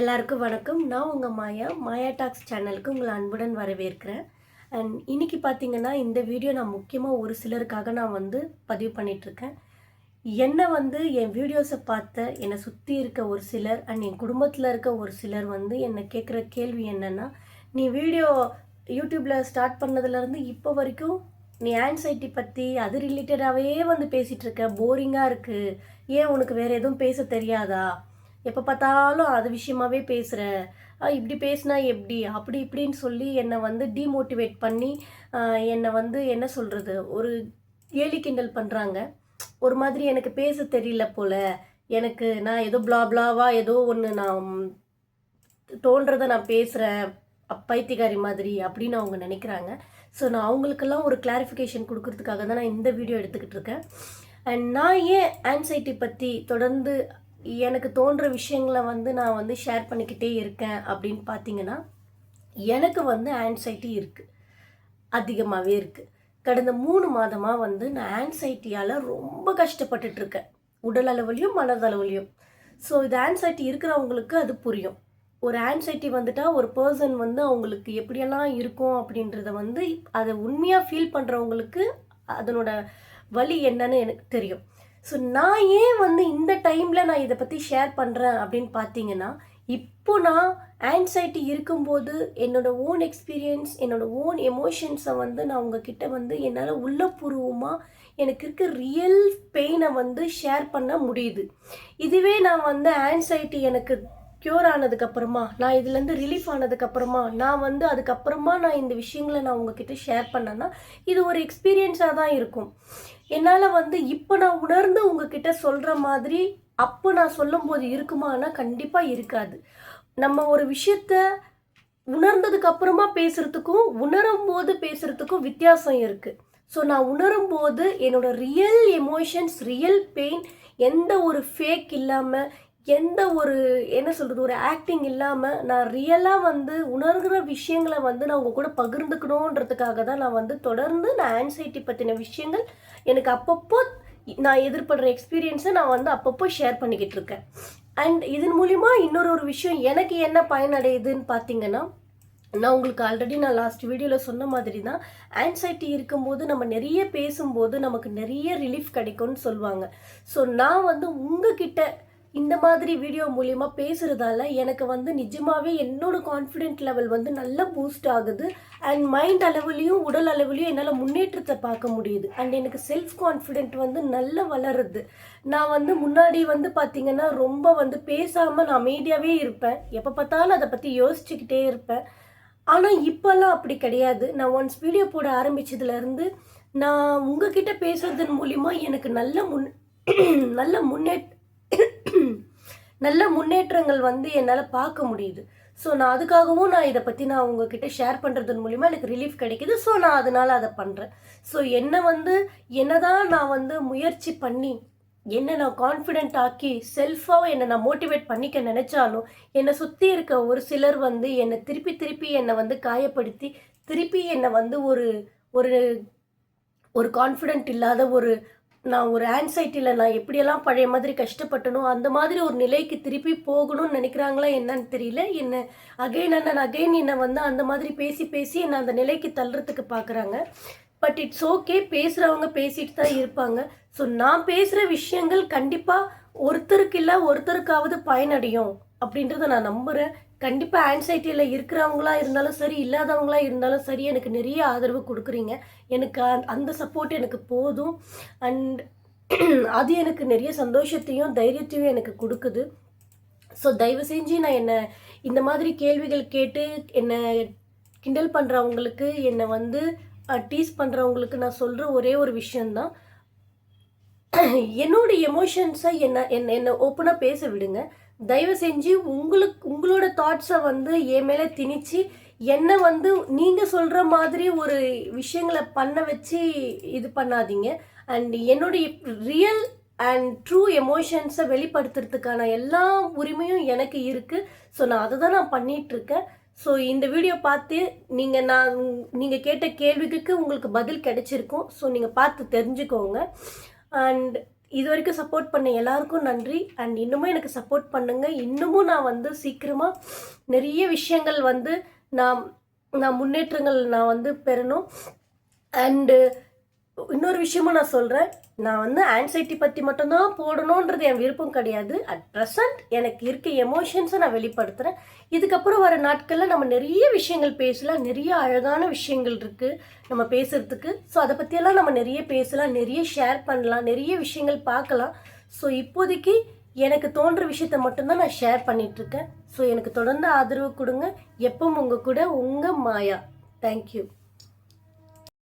எல்லாருக்கும் வணக்கம். நான் உங்கள் மாயா. மாயா டாக்ஸ் சேனலுக்கு உங்களை அன்புடன் வரவேற்கிறேன். அண்ட் இன்னைக்கு பார்த்தீங்கன்னா இந்த வீடியோ நான் முக்கியமாக ஒரு சிலருக்காக நான் வந்து பதிவு பண்ணிகிட்ருக்கேன் என்னை வந்து என் வீடியோஸை பார்த்த என்னை சுற்றி இருக்க ஒரு சிலர் அண்ட் என் குடும்பத்தில் இருக்க ஒரு சிலர் வந்து என்னை கேட்குற கேள்வி என்னென்னா நீ வீடியோ யூடியூப்பில் ஸ்டார்ட் பண்ணதுலேருந்து இப்போ வரைக்கும் நீ ஆன்சைட்டி பற்றி அது ரிலேட்டடாகவே வந்து பேசிகிட்ருக்க போரிங்காக இருக்குது ஏன் உனக்கு வேறு எதுவும் பேச தெரியாதா? எப்போ பார்த்தாலும் அது விஷயமாவே பேசுகிற இப்படி பேசினா எப்படி? அப்படி இப்படின்னு சொல்லி என்னை வந்து டீமோட்டிவேட் பண்ணி என்னை வந்து என்ன சொல்கிறது ஒரு கேலி கிண்டல் பண்ணுறாங்க ஒரு மாதிரி எனக்கு பேச தெரியல போல். எனக்கு நான் ஏதோ பிளா பிளாவா ஏதோ ஒன்று நான் தோன்றதை நான் பேசுகிறேன் பைத்தியக்காரி மாதிரி அப்படின்னு அவங்க நினைக்கிறாங்க. ஸோ நான் அவங்களுக்கெல்லாம் ஒரு கிளாரிஃபிகேஷன் கொடுக்கறதுக்காக தான் நான் இந்த வீடியோ எடுத்துக்கிட்டு இருக்கேன். அண்ட் நான் ஏன் ஆன்சைட்டி பற்றி தொடர்ந்து எனக்கு தோன்ற விஷயங்களை வந்து நான் வந்து ஷேர் பண்ணிக்கிட்டே இருக்கேன் அப்படின்னு பார்த்தீங்கன்னா எனக்கு வந்து ஆன்சைட்டி இருக்குது அதிகமாகவே இருக்குது கடந்த மூணு மாதமாக வந்து நான் ஆன்சைட்டியால் ரொம்ப கஷ்டப்பட்டுட்ருக்கேன் உடல் அளவுலையும் மனதளவுலையும் ஸோ இது ஆன்சைட்டி இருக்கிறவங்களுக்கு அது புரியும். ஒரு ஆன்சைட்டி வந்துட்டால் ஒரு பர்சன் வந்து அவங்களுக்கு எப்படியெல்லாம் இருக்கும் அப்படின்றத வந்து அதை உண்மையாக ஃபீல் பண்ணுறவங்களுக்கு அதனோட வழி என்னன்னு எனக்கு தெரியும். ஸோ நான் ஏன் வந்து இந்த டைமில் நான் இதை பற்றி ஷேர் பண்ணுறேன் அப்படின்னு பார்த்தீங்கன்னா இப்போ நான் ஆன்சைட்டி இருக்கும்போது என்னோடய ஓன் எக்ஸ்பீரியன்ஸ் என்னோட ஓன் எமோஷன்ஸை வந்து நான் உங்ககிட்ட வந்து என்னால் உள்ளபூர்வமாக எனக்கு இருக்க ரியல் பெயினை வந்து ஷேர் பண்ண முடியுது. இதுவே நான் வந்து ஆன்சைட்டி எனக்கு க்யூர் ஆனதுக்கப்புறமா நான் இதுலேருந்து ரிலீஃப் ஆனதுக்கப்புறமா நான் வந்து அதுக்கப்புறமா நான் இந்த விஷயங்களை நான் உங்ககிட்ட ஷேர் பண்ணேன்னா இது ஒரு எக்ஸ்பீரியன்ஸாக தான் இருக்கும். என்னால் வந்து இப்போ நான் உணர்ந்து உங்ககிட்ட சொல்கிற மாதிரி அப்போ நான் சொல்லும்போது இருக்குமானா கண்டிப்பாக இருக்காது. நம்ம ஒரு விஷயத்த உணர்ந்ததுக்கு அப்புறமா பேசுறதுக்கும் உணரும் போது பேசுகிறதுக்கும் வித்தியாசம் இருக்குது ஸோ நான் உணரும் போது என்னோட ரியல் எமோஷன்ஸ் ரியல் பெயின் எந்த ஒரு ஃபேக் இல்லாமல் எந்த ஒரு என்ன சொல்கிறது ஒரு ஆக்டிங் இல்லாமல் நான் ரியலாக வந்து உணர்கிற விஷயங்களை வந்து நான் உங்கள் கூட பகிர்ந்துக்கணுன்றதுக்காக தான் நான் வந்து தொடர்ந்து நான் ஆன்சைட்டி பற்றின விஷயங்கள் எனக்கு அப்பப்போ நான் எதிர்படுற எக்ஸ்பீரியன்ஸை நான் வந்து அப்பப்போ ஷேர் பண்ணிக்கிட்டு இருக்கேன். அண்ட் இதன் மூலிமா இன்னொரு ஒரு விஷயம் எனக்கு என்ன பயனடையுதுன்னு பார்த்தீங்கன்னா நான் உங்களுக்கு ஆல்ரெடி நான் லாஸ்ட் வீடியோவில் சொன்ன மாதிரி தான் ஆன்சைட்டி இருக்கும்போது நம்ம நிறைய பேசும்போது நமக்கு நிறைய ரிலீஃப் கிடைக்கும்னு சொல்லுவாங்க. ஸோ நான் வந்து உங்ககிட்ட இந்த மாதிரி வீடியோ மூலிமா பேசுகிறதால எனக்கு வந்து நிஜமாகவே என்னோட கான்ஃபிடென்ட் லெவல் வந்து நல்லா பூஸ்ட் ஆகுது. அண்ட் மைண்ட் அளவுலேயும் உடல் அளவுலேயும் என்னால் முன்னேற்றத்தை பார்க்க முடியுது. அண்ட் எனக்கு செல்ஃப் கான்ஃபிடென்ட் வந்து நல்லா வளருது. நான் வந்து முன்னாடி வந்து பார்த்திங்கன்னா ரொம்ப வந்து பேசாமல் நான் அமைதியாகவே இருப்பேன். எப்போ பார்த்தாலும் அதை பற்றி யோசிச்சுக்கிட்டே இருப்பேன். ஆனால் இப்போல்லாம் அப்படி கிடையாது. நான் ஒன்ஸ் வீடியோ போட ஆரம்பித்ததுலேருந்து நான் உங்ககிட்ட பேசுறதன் மூலிமா எனக்கு நல்ல முன் நல்ல முன்னேற்ற நல்ல முன்னேற்றங்கள் வந்து என்னால் பார்க்க முடியுது. ஸோ நான் அதுக்காகவும் நான் இதை பற்றி நான் உங்ககிட்ட ஷேர் பண்ணுறதன் மூலிமா எனக்கு ரிலீஃப் கிடைக்குது. ஸோ நான் அதனால் அதை பண்ணுறேன் ஸோ என்னை வந்து என்னதான் நான் வந்து முயற்சி பண்ணி என்னை நான் கான்ஃபிடென்ட் ஆக்கி செல்ஃபாக என்னை நான் மோட்டிவேட் பண்ணிக்க நினச்சாலும் என்னை சுற்றி இருக்க ஒரு சிலர் வந்து என்னை திருப்பி திருப்பி என்னை வந்து காயப்படுத்தி திருப்பி என்னை வந்து ஒரு ஒரு ஒரு கான்ஃபிடென்ட் இல்லாத ஒரு நான் ஒரு ஆன்சைட்டியில் நான் எப்படியெல்லாம் பழைய மாதிரி கஷ்டப்பட்டனோ அந்த மாதிரி ஒரு நிலைக்கு திருப்பி போகணும்னு நினைக்கிறாங்களா என்னன்னு தெரியல. என்ன அகைன் அண்ட் அகைன் என்னை வந்து அந்த மாதிரி பேசி பேசி என்னை அந்த நிலைக்கு தள்ளுறதுக்கு பார்க்குறாங்க பட் இட்ஸ் ஓகே பேசுகிறவங்க பேசிட்டு தான் இருப்பாங்க. ஸோ நான் பேசுகிற விஷயங்கள் கண்டிப்பாக ஒருத்தருக்கு இல்லை ஒருத்தருக்காவது பயனடையும் அப்படின்றத நான் நம்புகிறேன் கண்டிப்பாக ஆன்சைட்டியில் இருக்கிறவங்களா இருந்தாலும் சரி இல்லாதவங்களா இருந்தாலும் சரி எனக்கு நிறைய ஆதரவு கொடுக்குறீங்க. எனக்கு அந்த- அந்த சப்போர்ட் எனக்கு போதும். அண்ட் அது எனக்கு நிறைய சந்தோஷத்தையும் தைரியத்தையும் எனக்கு கொடுக்குது. ஸோ தயவு செஞ்சு நான் என்னை இந்த மாதிரி கேள்விகள் கேட்டு என்னை கிண்டல் பண்ணுறவங்களுக்கு என்னை வந்து டீஸ் பண்ணுறவங்களுக்கு நான் சொல்கிற ஒரே ஒரு விஷயந்தான் என்னோட எமோஷன்ஸை என்ன என்ன என்னை ஓப்பனாக பேச விடுங்க. தயவு செஞ்சு உங்களுக்கு உங்களோட தாட்ஸை வந்து என் மேலே திணிச்சு என்னை வந்து நீங்கள் சொல்கிற மாதிரி ஒரு விஷயங்களை பண்ண வச்சு இது பண்ணாதீங்க. அண்ட் என்னுடைய ரியல் அண்ட் ட்ரூ எமோஷன்ஸை வெளிப்படுத்துறதுக்கான எல்லா உரிமையும் எனக்கு இருக்குது ஸோ நான் அதை தான் நான் பண்ணிகிட்ருக்கேன் ஸோ இந்த வீடியோ பார்த்து நீங்கள் நான் நீங்கள் கேட்ட கேள்விக்கு உங்களுக்கு பதில் கிடைச்சிருக்கும். ஸோ நீங்கள் பார்த்து தெரிஞ்சுக்கோங்க. அண்ட் இது வரைக்கும் சப்போர்ட் பண்ண எல்லாருக்கும் நன்றி. அண்ட் இன்னமும் எனக்கு சப்போர்ட் பண்ணுங்கள் இன்னமும் நான் வந்து சீக்கிரமாக நிறைய விஷயங்கள் வந்து நான் நான் முன்னேற்றங்கள் நான் வந்து பெறணும். அண்டு இன்னொரு விஷயமும் நான் சொல்கிறேன் நான் வந்து ஆன்சைட்டி பற்றி மட்டும்தான் போடணுன்றது என் விருப்பம் கிடையாது. அட் ப்ரெசன்ட் எனக்கு இருக்க எமோஷன்ஸை நான் வெளிப்படுத்துகிறேன் இதுக்கப்புறம் வர நாட்களில் நம்ம நிறைய விஷயங்கள் பேசலாம். நிறைய அழகான விஷயங்கள் இருக்குது நம்ம பேசுகிறதுக்கு ஸோ அதை பற்றியெல்லாம் நம்ம நிறைய பேசலாம். நிறைய ஷேர் பண்ணலாம். நிறைய விஷயங்கள் பார்க்கலாம். ஸோ இப்போதைக்கு எனக்கு தோன்ற விஷயத்த மட்டும்தான் நான் ஷேர் பண்ணிகிட்ருக்கேன் ஸோ எனக்கு தொடர்ந்து ஆதரவு கொடுங்க. எப்பவும் உங்கள் கூட உங்கள் மாயா. தேங்க்யூ